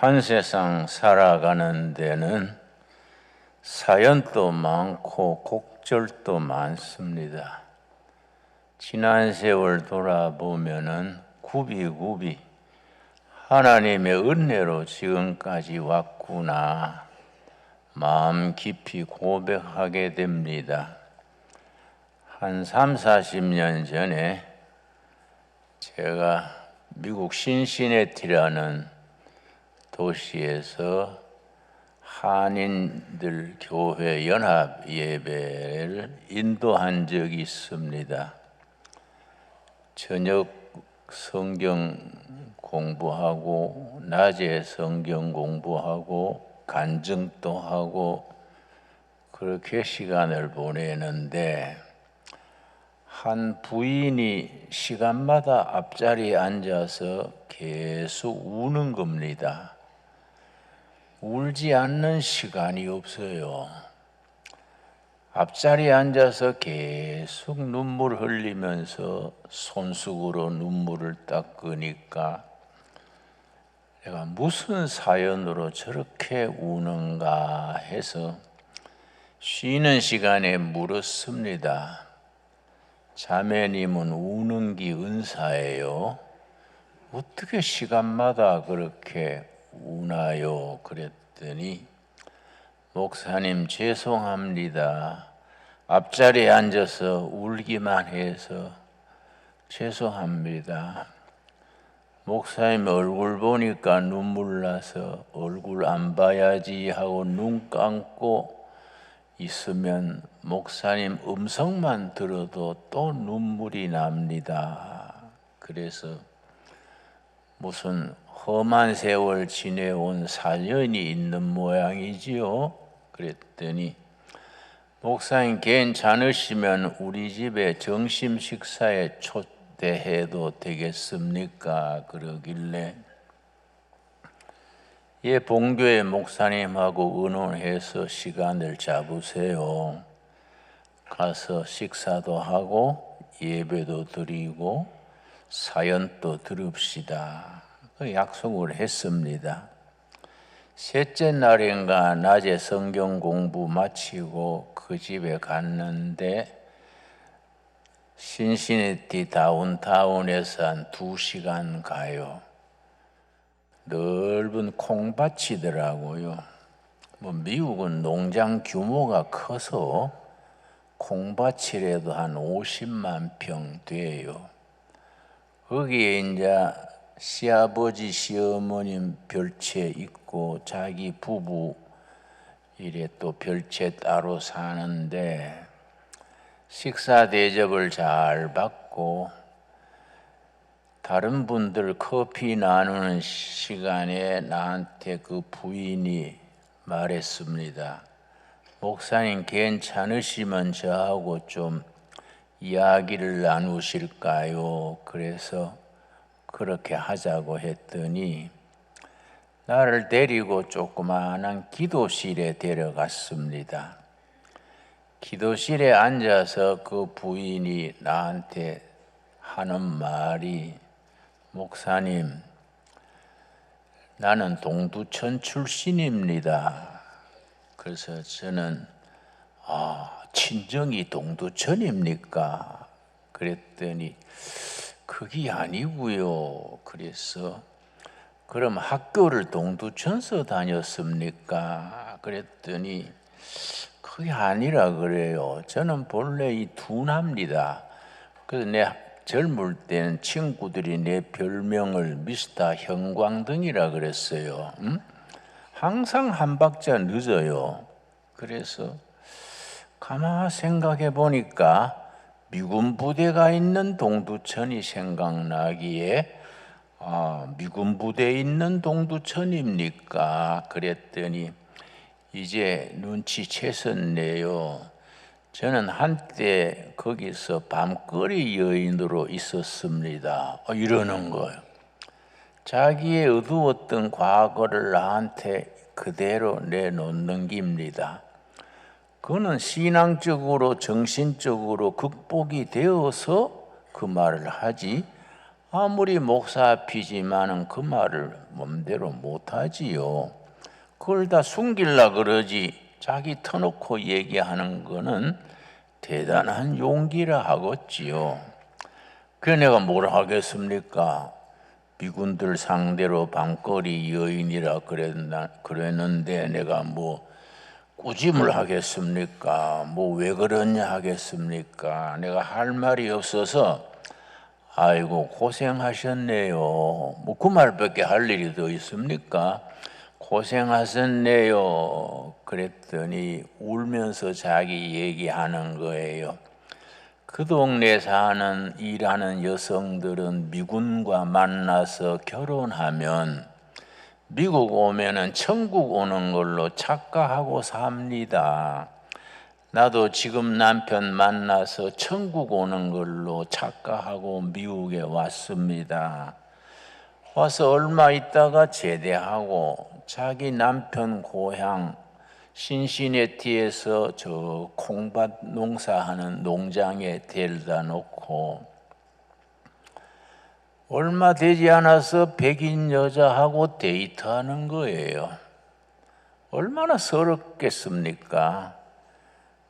한 세상 살아가는 데는 사연도 많고 곡절도 많습니다. 지난 세월 돌아보면은 굽이굽이 하나님의 은혜로 지금까지 왔구나 마음 깊이 고백하게 됩니다. 한 3, 40년 전에 제가 미국 신시내티라는 도시에서 한인들 교회 연합 예배를 인도한 적이 있습니다. 저녁 성경 공부하고 낮에 성경 공부하고 간증도 하고 그렇게 시간을 보내는데 한 부인이 시간마다 앞자리에 앉아서 계속 우는 겁니다. 울지 않는 시간이 없어요. 앞자리에 앉아서 계속 눈물 흘리면서 손수으로 눈물을 닦으니까 내가 무슨 사연으로 저렇게 우는가 해서 쉬는 시간에 물었습니다. 자매님은 우는 기 은사예요. 어떻게 시간마다 그렇게 우나요? 그랬더니 목사님 죄송합니다. 앞자리에 앉아서 울기만 해서 죄송합니다. 목사님 얼굴 보니까 눈물 나서 얼굴 안 봐야지 하고 눈 감고 있으면 목사님 음성만 들어도 또 눈물이 납니다. 그래서 무슨 험한 세월 지내온 사연이 있는 모양이지요. 그랬더니 목사님 괜찮으시면 우리 집에 점심 식사에 초대해도 되겠습니까? 그러길래 예, 봉교회 목사님하고 의논해서 시간을 잡으세요. 가서 식사도 하고 예배도 드리고 사연도 들읍시다. 그 약속을 했습니다. 셋째 날인가 낮에 성경 공부 마치고 그 집에 갔는데 신시내티 다운타운에서 한 두 시간 가요. 넓은 콩밭이더라고요. 뭐 미국은 농장 규모가 커서 콩밭이라도 한 50만 평 돼요. 거기에 이제 시아버지, 시어머님 별채 있고 자기 부부 이래 또 별채 따로 사는데 식사 대접을 잘 받고 다른 분들 커피 나누는 시간에 나한테 그 부인이 말했습니다. 목사님 괜찮으시면 저하고 좀 이야기를 나누실까요? 그래서 그렇게 하자고 했더니 나를 데리고 조그마한 기도실에 데려갔습니다. 기도실에 앉아서 그 부인이 나한테 하는 말이 목사님, 나는 동두천 출신입니다. 그래서 저는 아, 친정이 동두천입니까? 그랬더니 그게 아니고요. 그래서 그럼 학교를 동두천서 다녔습니까? 그랬더니 그게 아니라 그래요. 저는 본래 이 둔합니다. 그래서 내 젊을 때는 친구들이 내 별명을 미스터 형광등이라 그랬어요. 응? 항상 한 박자 늦어요. 그래서 가만 생각해 보니까 미군 부대가 있는 동두천이 생각나기에 아, 미군 부대 있는 동두천입니까? 그랬더니 이제 눈치챘었네요. 저는 한때 거기서 밤거리 여인으로 있었습니다. 어, 이러는 거예요. 자기의 어두웠던 과거를 나한테 그대로 내놓는 겁니다. 그거는 신앙적으로 정신적으로 극복이 되어서 그 말을 하지 아무리 목사 앞이지만은 그 말을 몸대로 못하지요. 그걸 다 숨길라 그러지 자기 터놓고 얘기하는 거는 대단한 용기라 하겠지요. 그래 내가 뭘 하겠습니까? 미군들 상대로 밤거리 여인이라 그랬나, 그랬는데 내가 뭐 꾸짐을 하겠습니까? 뭐 왜 그러냐 하겠습니까? 내가 할 말이 없어서 아이고 고생하셨네요. 뭐 그 말밖에 할 일이 더 있습니까? 고생하셨네요. 그랬더니 울면서 자기 얘기하는 거예요. 그 동네 사는 일하는 여성들은 미군과 만나서 결혼하면 미국 오면은 천국 오는 걸로 착각하고 삽니다. 나도 지금 남편 만나서 천국 오는 걸로 착각하고 미국에 왔습니다. 와서 얼마 있다가 제대하고 자기 남편 고향 신시내티에서 저 콩밭 농사하는 농장에 데려다 놓고 얼마 되지 않아서 백인 여자하고 데이트하는 거예요. 얼마나 서럽겠습니까?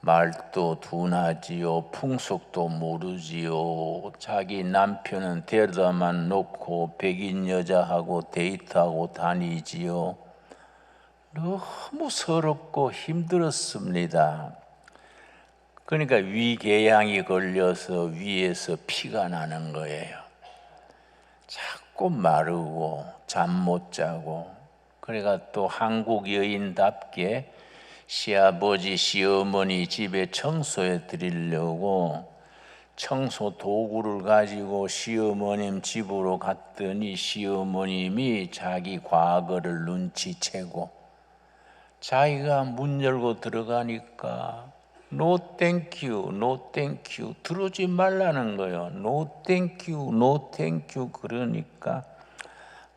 말도 둔하지요, 풍속도 모르지요. 자기 남편은 데려다만 놓고 백인 여자하고 데이트하고 다니지요. 너무 서럽고 힘들었습니다. 그러니까 위궤양이 걸려서 위에서 피가 나는 거예요. 자꾸 마르고 잠 못 자고 그러니까 또 한국 여인답게 시아버지 시어머니 집에 청소해 드리려고 청소 도구를 가지고 시어머님 집으로 갔더니 시어머님이 자기 과거를 눈치채고 자기가 문 열고 들어가니까 노 땡큐 노 땡큐 들어오지 말라는 거예요. 노 땡큐 노 땡큐 그러니까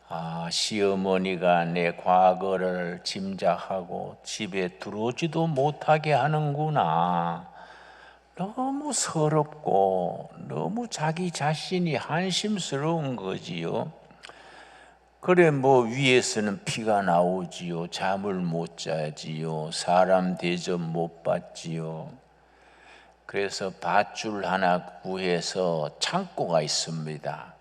아 시어머니가 내 과거를 짐작하고 집에 들어오지도 못하게 하는구나. 너무 서럽고 너무 자기 자신이 한심스러운 거지요 그래 뭐 위에서는 피가 나오지요. 잠을 못 자지요. 사람 대접 못 받지요. 그래서 밧줄 하나 구해서 창고가 있습니다.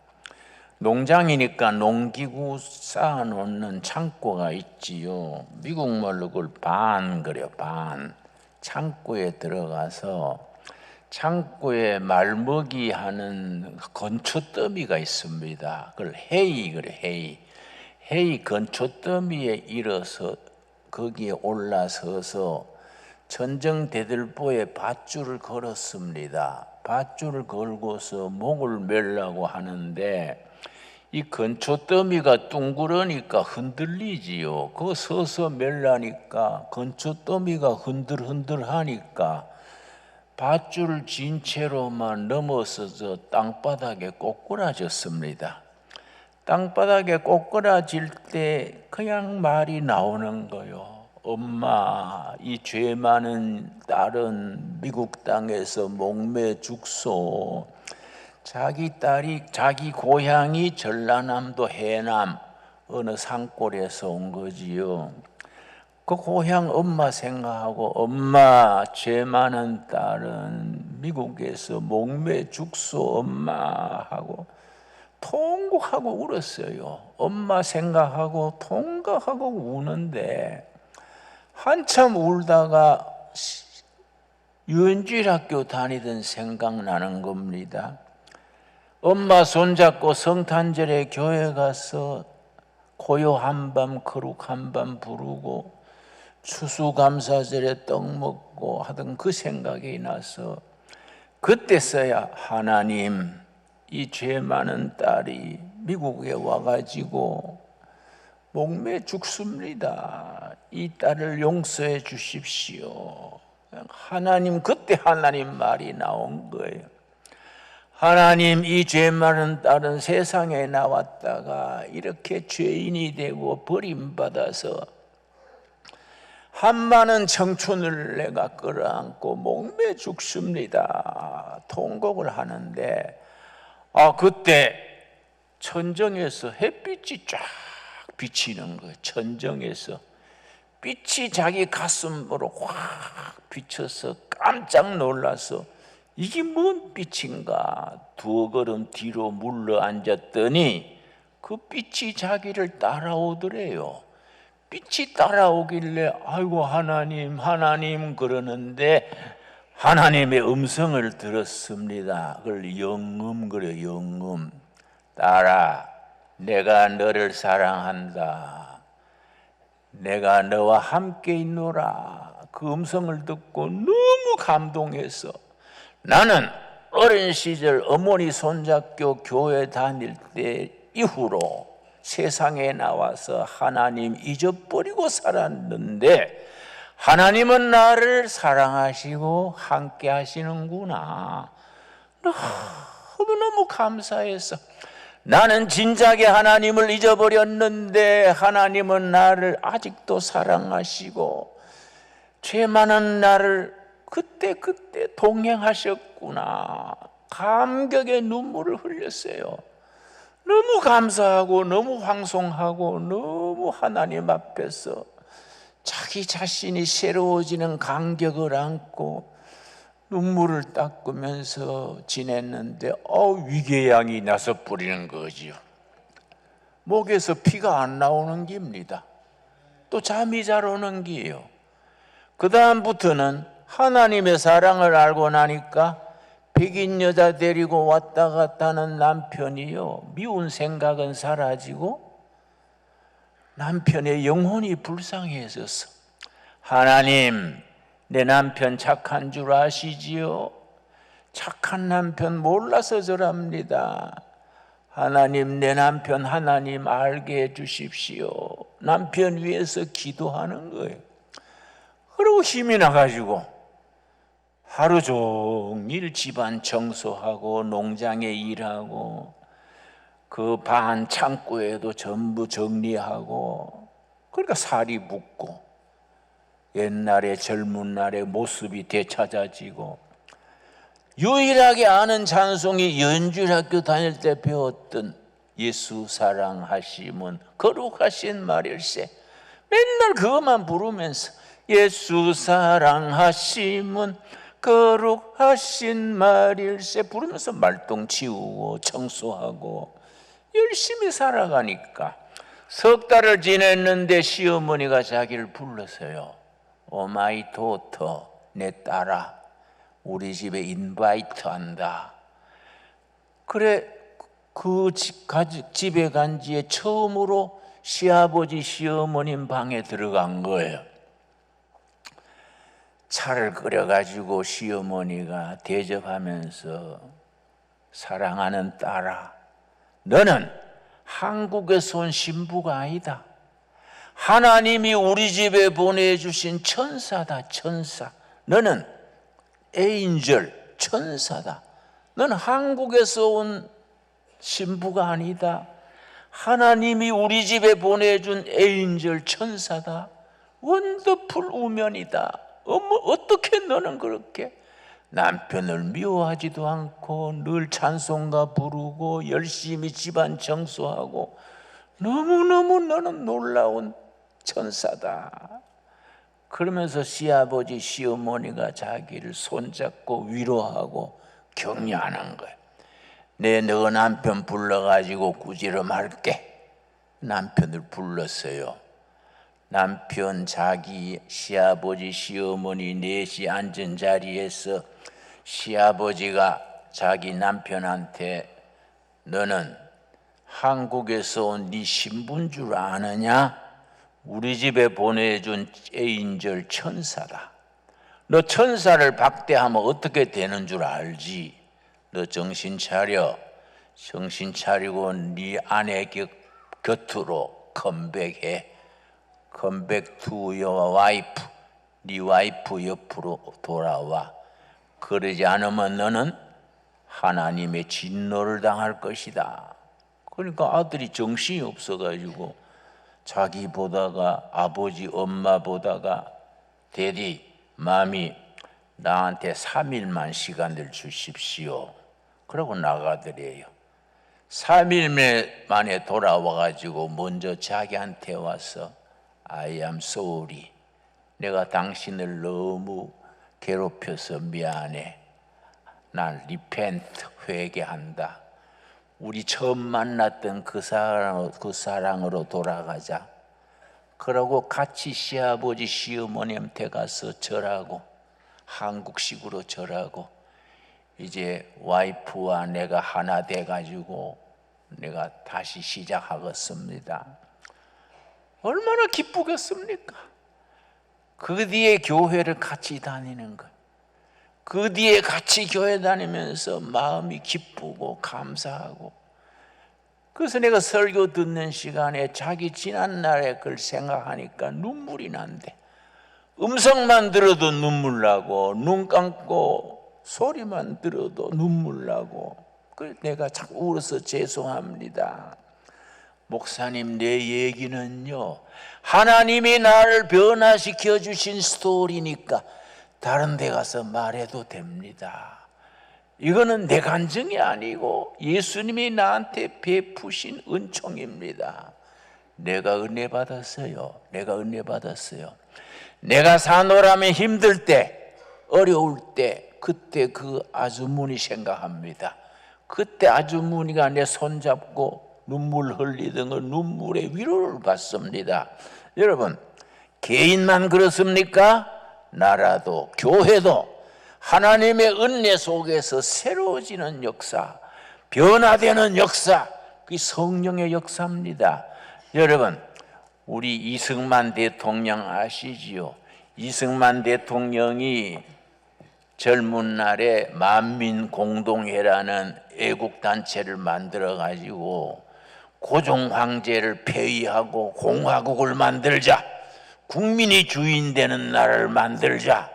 농장이니까 농기구 쌓아놓는 창고가 있지요. 미국 말로 그걸 반 그래요. 반 창고에 들어가서 창고에 말먹이 하는 건초더미가 있습니다. 그걸 헤이 그래 헤이. 헤이 건초더미에 일어서 거기에 올라서서 전정대들보에 밧줄을 걸었습니다. 밧줄을 걸고서 목을 멜라고 하는데 이 건초더미가 둥그러니까 흔들리지요. 그 서서 멜라니까 건초더미가 흔들흔들 하니까 밧줄을 진 채로만 넘어서서 땅바닥에 꼬꾸라졌습니다. 땅바닥에 꼬꾸라질 때 그냥 말이 나오는 거요. 엄마, 이 죄 많은 딸은 미국 땅에서 목매 죽소. 자기 딸이 자기 고향이 전라남도 해남 어느 산골에서 온 거지요. 그 고향 엄마 생각하고 엄마 죄 많은 딸은 미국에서 목매 죽소 엄마 하고 통곡하고 울었어요. 엄마 생각하고 통곡하고 우는데 한참 울다가 유엔주일 학교 다니던 생각나는 겁니다. 엄마 손잡고 성탄절에 교회 가서 고요 한 밤 거룩 한 밤 부르고 추수감사절에 떡 먹고 하던 그 생각이 나서 그때서야 하나님 이 죄 많은 딸이 미국에 와가지고 목매 죽습니다. 이 딸을 용서해 주십시오. 하나님 그때 하나님 말이 나온 거예요. 하나님 이 죄 많은 딸은 세상에 나왔다가 이렇게 죄인이 되고 버림받아서 한 많은 청춘을 내가 끌어안고 목매 죽습니다. 통곡을 하는데 아 그때 천정에서 햇빛이 쫙 비치는 거예요. 천정에서 빛이 자기 가슴으로 확 비쳐서 깜짝 놀라서 이게 뭔 빛인가 두어 걸음 뒤로 물러 앉았더니 그 빛이 자기를 따라오더래요. 빛이 따라오길래 아이고 하나님 하나님 그러는데 하나님의 음성을 들었습니다. 그걸 영음 그래 영음 따라 내가 너를 사랑한다. 내가 너와 함께 있노라. 그 음성을 듣고 너무 감동해서 나는 어린 시절 어머니 손잡고 교회 다닐 때 이후로 세상에 나와서 하나님 잊어버리고 살았는데 하나님은 나를 사랑하시고 함께 하시는구나. 너무너무 감사해서 나는 진작에 하나님을 잊어버렸는데 하나님은 나를 아직도 사랑하시고 죄 많은 나를 그때 그때 동행하셨구나. 감격의 눈물을 흘렸어요. 너무 감사하고 너무 황송하고 너무 하나님 앞에서 자기 자신이 새로워지는 감격을 안고 눈물을 닦으면서 지냈는데 어 위궤양이 나서 뿌리는 거지요. 목에서 피가 안 나오는 겁니다. 또 잠이 잘 오는 기예요. 그 다음부터는 하나님의 사랑을 알고 나니까 백인 여자 데리고 왔다 갔다 하는 남편이요. 미운 생각은 사라지고 남편의 영혼이 불쌍해졌어. 하나님, 내 남편 착한 줄 아시지요? 착한 남편 몰라서 저랍니다. 하나님, 내 남편 하나님 알게 해 주십시오. 남편 위해서 기도하는 거예요. 그리고 힘이 나가지고 하루 종일 집안 청소하고 농장에 일하고 그 반 창고에도 전부 정리하고 그러니까 살이 붓고 옛날에 젊은 날의 모습이 되찾아지고 유일하게 아는 찬송이 연주학교 다닐 때 배웠던 예수 사랑하심은 거룩하신 말일세. 맨날 그것만 부르면서 예수 사랑하심은 거룩하신 말일세 부르면서 말똥 치우고 청소하고 열심히 살아가니까 석 달을 지냈는데 시어머니가 자기를 불렀어요. 오마이 도터 내 딸아 우리 집에 인바이트 한다. 그래 그 집, 집에 간 지에 처음으로 시아버지 시어머님 방에 들어간 거예요. 차를 끓여가지고 시어머니가 대접하면서 사랑하는 딸아, 너는 한국에서 온 신부가 아니다. 하나님이 우리 집에 보내주신 천사다, 천사. 너는 에인절, 천사다. 너는 한국에서 온 신부가 아니다. 하나님이 우리 집에 보내준 에인절 천사다. 원더풀 우면이다. 어머, 어떻게 너는 그렇게 남편을 미워하지도 않고 늘 찬송가 부르고 열심히 집안 청소하고 너무너무 너는 놀라운 천사다. 그러면서 시아버지, 시어머니가 자기를 손잡고 위로하고 격려하는 거예요. 내 너 남편 불러가지고 꾸지럼할게. 남편을 불렀어요. 남편 자기 시아버지 시어머니 넷이 앉은 자리에서 시아버지가 자기 남편한테 너는 한국에서 온 네 신부인 줄 아느냐? 우리 집에 보내준 에인절 천사다. 너 천사를 박대하면 어떻게 되는 줄 알지? 너 정신 차려. 정신 차리고 네 아내 곁, 곁으로 컴백해. 컴백 투 your 와이프. 네 와이프 옆으로 돌아와. 그러지 않으면 너는 하나님의 진노를 당할 것이다. 그러니까 아들이 정신이 없어가지고 자기 보다가 아버지 엄마 보다가 대디 마미 나한테 3일만 시간을 주십시오. 그러고 나가더래요. 3일 만에 돌아와가지고 먼저 자기한테 와서 I am sorry. 내가 당신을 너무 괴롭혀서 미안해. 난 리펜트 회개한다. 우리 처음 만났던 그 사랑 그 사랑으로 돌아가자. 그러고 같이 시아버지 시어머니한테 가서 절하고 한국식으로 절하고 이제 와이프와 내가 하나 돼 가지고 내가 다시 시작하겠습니다. 얼마나 기쁘겠습니까? 그 뒤에 교회를 같이 다니는 것. 그 뒤에 같이 교회 다니면서 마음이 기쁘고 감사하고 그래서 내가 설교 듣는 시간에 자기 지난 날의 걸 생각하니까 눈물이 난대. 음성만 들어도 눈물 나고 눈 감고 소리만 들어도 눈물 나고 그 내가 자꾸 울어서 죄송합니다. 목사님 내 얘기는요 하나님이 나를 변화시켜 주신 스토리니까 다른 데 가서 말해도 됩니다. 이거는 내 간증이 아니고 예수님이 나한테 베푸신 은총입니다. 내가 은혜 받았어요. 내가 은혜 받았어요. 내가 사노라면 힘들 때, 어려울 때, 그때 그 아주머니 생각합니다. 그때 아주머니가 내 손잡고 눈물 흘리던 그 눈물의 위로를 받습니다. 여러분, 개인만 그렇습니까? 나라도, 교회도 하나님의 은혜 속에서 새로워지는 역사, 변화되는 역사, 그 성령의 역사입니다. 여러분, 우리 이승만 대통령 아시지요? 이승만 대통령이 젊은 날에 만민공동회라는 애국단체를 만들어 가지고 고종 황제를 폐위하고 공화국을 만들자 국민이 주인 되는 나라를 만들자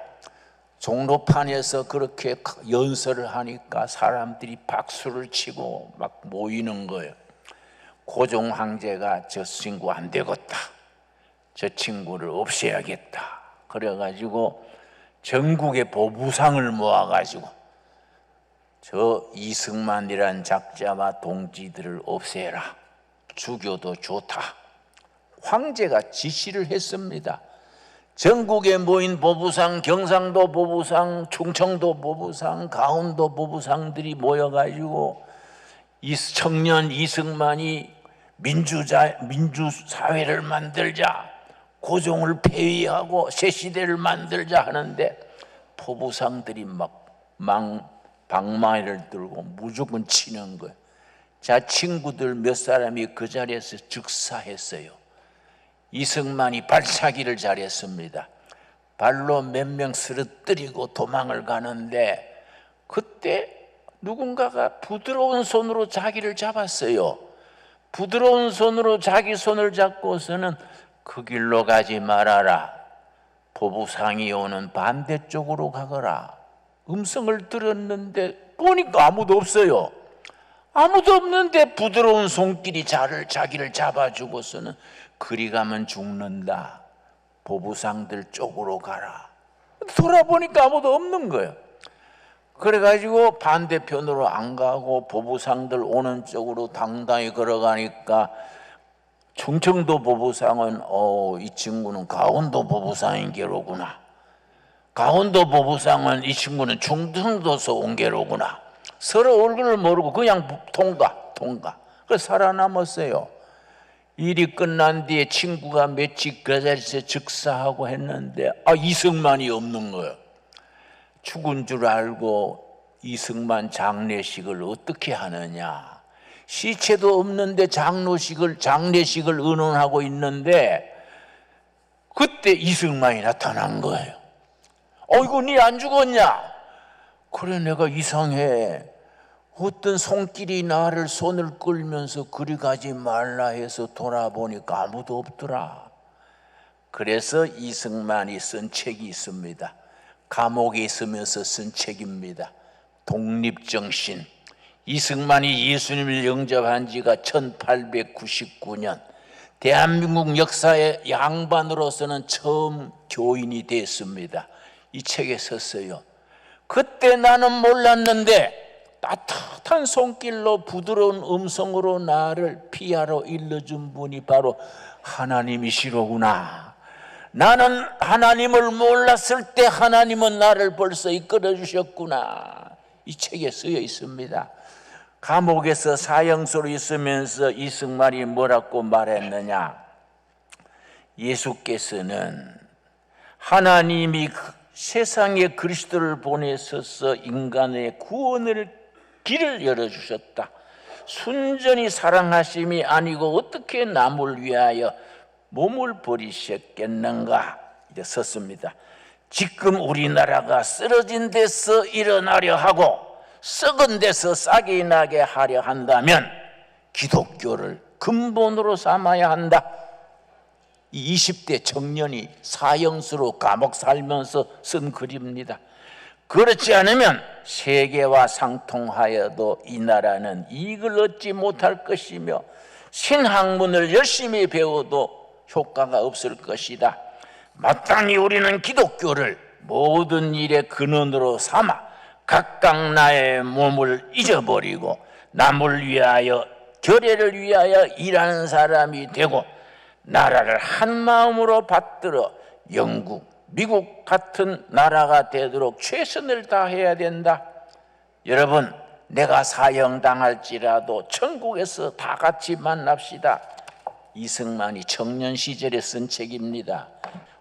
종로판에서 그렇게 연설을 하니까 사람들이 박수를 치고 막 모이는 거예요. 고종 황제가 저 친구 안 되겠다. 저 친구를 없애야겠다. 그래가지고 전국의 보부상을 모아가지고 저 이승만이란 작자와 동지들을 없애라. 죽여도 좋다. 황제가 지시를 했습니다. 전국에 모인 보부상, 경상도 보부상, 충청도 보부상, 강원도 보부상들이 모여가지고 이 청년 이승만이 민주자, 민주사회를 만들자, 고종을 폐위하고 새 시대를 만들자 하는데 포부상들이 막 망, 방망이를 들고 무조건 치는 거예요. 자 친구들 몇 사람이 그 자리에서 즉사했어요. 이승만이 발차기를 잘했습니다. 발로 몇 명 쓰러뜨리고 도망을 가는데 그때 누군가가 부드러운 손으로 자기를 잡았어요. 부드러운 손으로 자기 손을 잡고서는 그 길로 가지 말아라. 보부상이 오는 반대쪽으로 가거라. 음성을 들었는데 보니까 아무도 없어요. 아무도 없는데 부드러운 손길이 자를 자기를 잡아주고서는 그리 가면 죽는다. 보부상들 쪽으로 가라. 돌아보니까 아무도 없는 거예요. 그래가지고 반대편으로 안 가고 보부상들 오는 쪽으로 당당히 걸어가니까 충청도 보부상은 어, 이 친구는 강원도 보부상인 게로구나. 강원도 보부상은 이 친구는 충청도서 온 게로구나. 서로 얼굴을 모르고 그냥 통과, 통과. 그 살아남았어요. 일이 끝난 뒤에 친구가 며칠 그 자리에서 즉사하고 했는데 아 이승만이 없는 거예요. 죽은 줄 알고 이승만 장례식을 어떻게 하느냐. 시체도 없는데 장로식을 장례식을 의논하고 있는데 그때 이승만이 나타난 거예요. 어이구 니안 죽었냐? 그래 내가 이상해. 어떤 손길이 나를 손을 끌면서 그리 가지 말라 해서 돌아보니까 아무도 없더라. 그래서 이승만이 쓴 책이 있습니다. 감옥에 있으면서 쓴 책입니다. 독립정신. 이승만이 예수님을 영접한 지가 1899년. 대한민국 역사의 양반으로서는 처음 교인이 됐습니다. 이 책에 썼어요. 그때 나는 몰랐는데 따뜻한 손길로 부드러운 음성으로 나를 피하러 일러준 분이 바로 하나님이시로구나. 나는 하나님을 몰랐을 때 하나님은 나를 벌써 이끌어 주셨구나. 이 책에 쓰여 있습니다. 감옥에서 사형소로 있으면서 이승만이 뭐라고 말했느냐? 예수께서는 하나님이 그 세상에 그리스도를 보내셔서 인간의 구원을 길을 열어주셨다. 순전히 사랑하심이 아니고 어떻게 남을 위하여 몸을 버리셨겠는가? 이제 썼습니다. 지금 우리나라가 쓰러진 데서 일어나려 하고 썩은 데서 싹이 나게 하려 한다면 기독교를 근본으로 삼아야 한다. 이 20대 청년이 사형수로 감옥 살면서 쓴 글입니다. 그렇지 않으면 세계와 상통하여도 이 나라는 이익을 얻지 못할 것이며 신학문을 열심히 배워도 효과가 없을 것이다. 마땅히 우리는 기독교를 모든 일의 근원으로 삼아 각각 나의 몸을 잊어버리고 남을 위하여 결례를 위하여 일하는 사람이 되고 나라를 한 마음으로 받들어 영국, 미국 같은 나라가 되도록 최선을 다해야 된다. 여러분, 내가 사형 당할지라도 천국에서 다 같이 만납시다. 이승만이 청년 시절에 쓴 책입니다.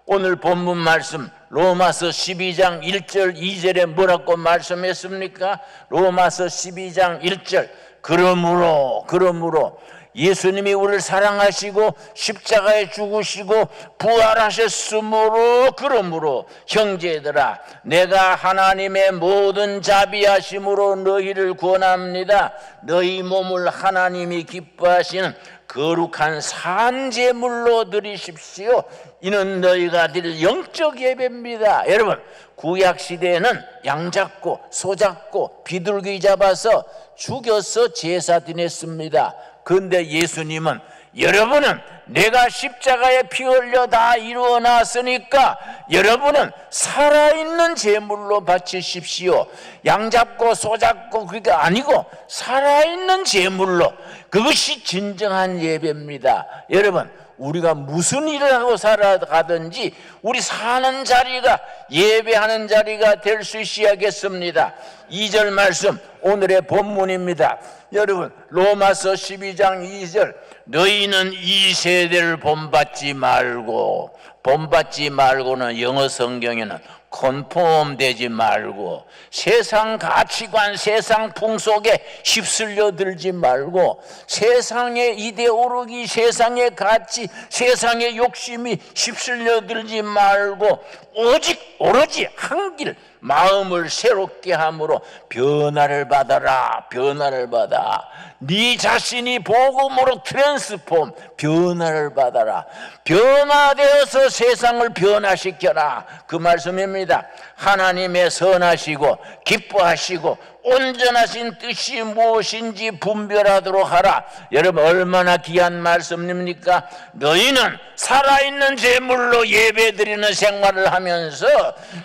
오늘 본문 말씀 로마서 12장 1절 2절에 뭐라고 말씀했습니까? 로마서 12장 1절 그러므로 그러므로 예수님이 우리를 사랑하시고 십자가에 죽으시고 부활하셨으므로 그러므로 형제들아 내가 하나님의 모든 자비하심으로 너희를 권합니다. 너희 몸을 하나님이 기뻐하시는 거룩한 산제물로 드리십시오. 이는 너희가 드릴 영적 예배입니다. 여러분 구약 시대에는 양 잡고 소 잡고 비둘기 잡아서 죽여서 제사 드렸습니다 그런데 예수님은 여러분은 내가 십자가에 피 흘려 다 이루어 놨으니까 여러분은 살아있는 제물로 바치십시오. 양 잡고 소 잡고 그게 아니고 살아있는 제물로 그것이 진정한 예배입니다. 여러분 우리가 무슨 일을 하고 살아가든지 우리 사는 자리가 예배하는 자리가 될 수 있어야겠습니다. 2절 말씀 오늘의 본문입니다. 여러분 로마서 12장 2절 너희는 이 세대를 본받지 말고 본받지 말고는 영어 성경에는 컨폼되지 말고 세상 가치관, 세상 풍 속에 휩쓸려 들지 말고 세상의 이데올로기, 세상의 가치, 세상의 욕심이 휩쓸려 들지 말고 오직 오로지 한 길 마음을 새롭게 함으로 변화를 받아라 변화를 받아. 네 자신이 복음으로 트랜스폼 변화를 받아라. 변화되어서 세상을 변화시켜라. 그 말씀입니다. 하나님의 선하시고 기뻐하시고 온전하신 뜻이 무엇인지 분별하도록 하라. 여러분 얼마나 귀한 말씀입니까? 너희는 살아있는 제물로 예배드리는 생활을 하면서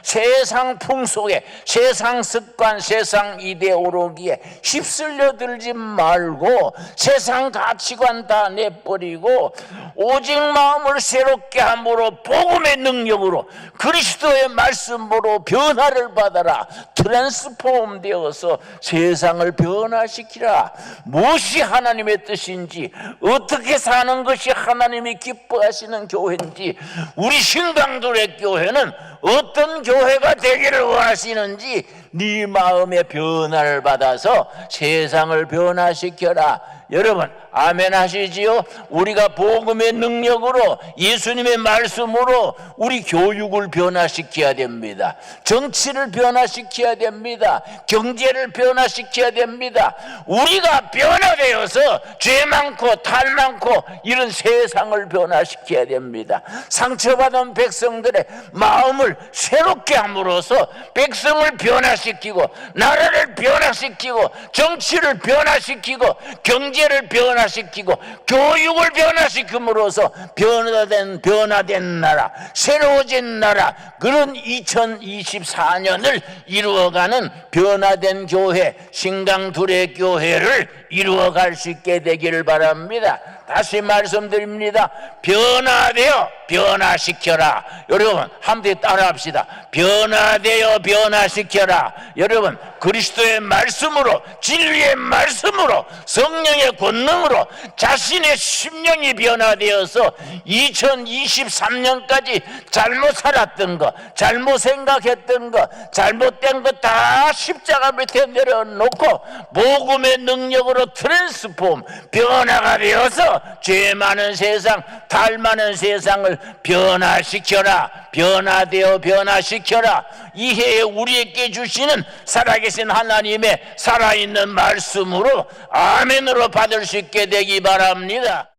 세상 풍속에 세상 습관 세상 이데올로기에 휩쓸려 들지 말고 세상 가치관 다 내버리고 오직 마음을 새롭게 함으로 복음의 능력으로 그리스도의 말씀으로 변화를 받아라. 트랜스폼 되어서 세상을 변화시키라. 무엇이 하나님의 뜻인지 어떻게 사는 것이 하나님이 기뻐하시는 교회인지 우리 신강들의 교회는 어떤 교회가 되기를 원하시는지 네 마음의 변화를 받아서 세상을 변화시켜라 여러분 아멘 하시지요? 우리가 복음의 능력으로 예수님의 말씀으로 우리 교육을 변화시켜야 됩니다. 정치를 변화시켜야 됩니다. 경제를 변화시켜야 됩니다. 우리가 변화되어서 죄 많고 탈 많고 이런 세상을 변화시켜야 됩니다. 상처받은 백성들의 마음을 새롭게 함으로써 백성을 변화시키고 나라를 변화시키고 정치를 변화시키고 경제 세계를 변화시키고 교육을 변화시킴으로써 변화된 변화된 나라, 새로워진 나라 그런 2024년을 이루어가는 변화된 교회, 신강둘의 교회를 이루어갈 수 있게 되기를 바랍니다. 다시 말씀드립니다. 변화되어 변화시켜라. 여러분 함께 따라합시다. 변화되어 변화시켜라. 여러분 그리스도의 말씀으로 진리의 말씀으로 성령의 권능으로 자신의 심령이 변화되어서 2023년까지 잘못 살았던 것, 잘못 생각했던 것, 잘못된 것 다 십자가 밑에 내려놓고 복음의 능력으로 트랜스폼 변화가 되어서 죄 많은 세상, 달 많은 세상을 변화시켜라. 변화되어 변화시켜라. 이 해에 우리에게 주시는 살아계신 하나님의 살아있는 말씀으로 아멘으로 받을 수 있게 되기 바랍니다.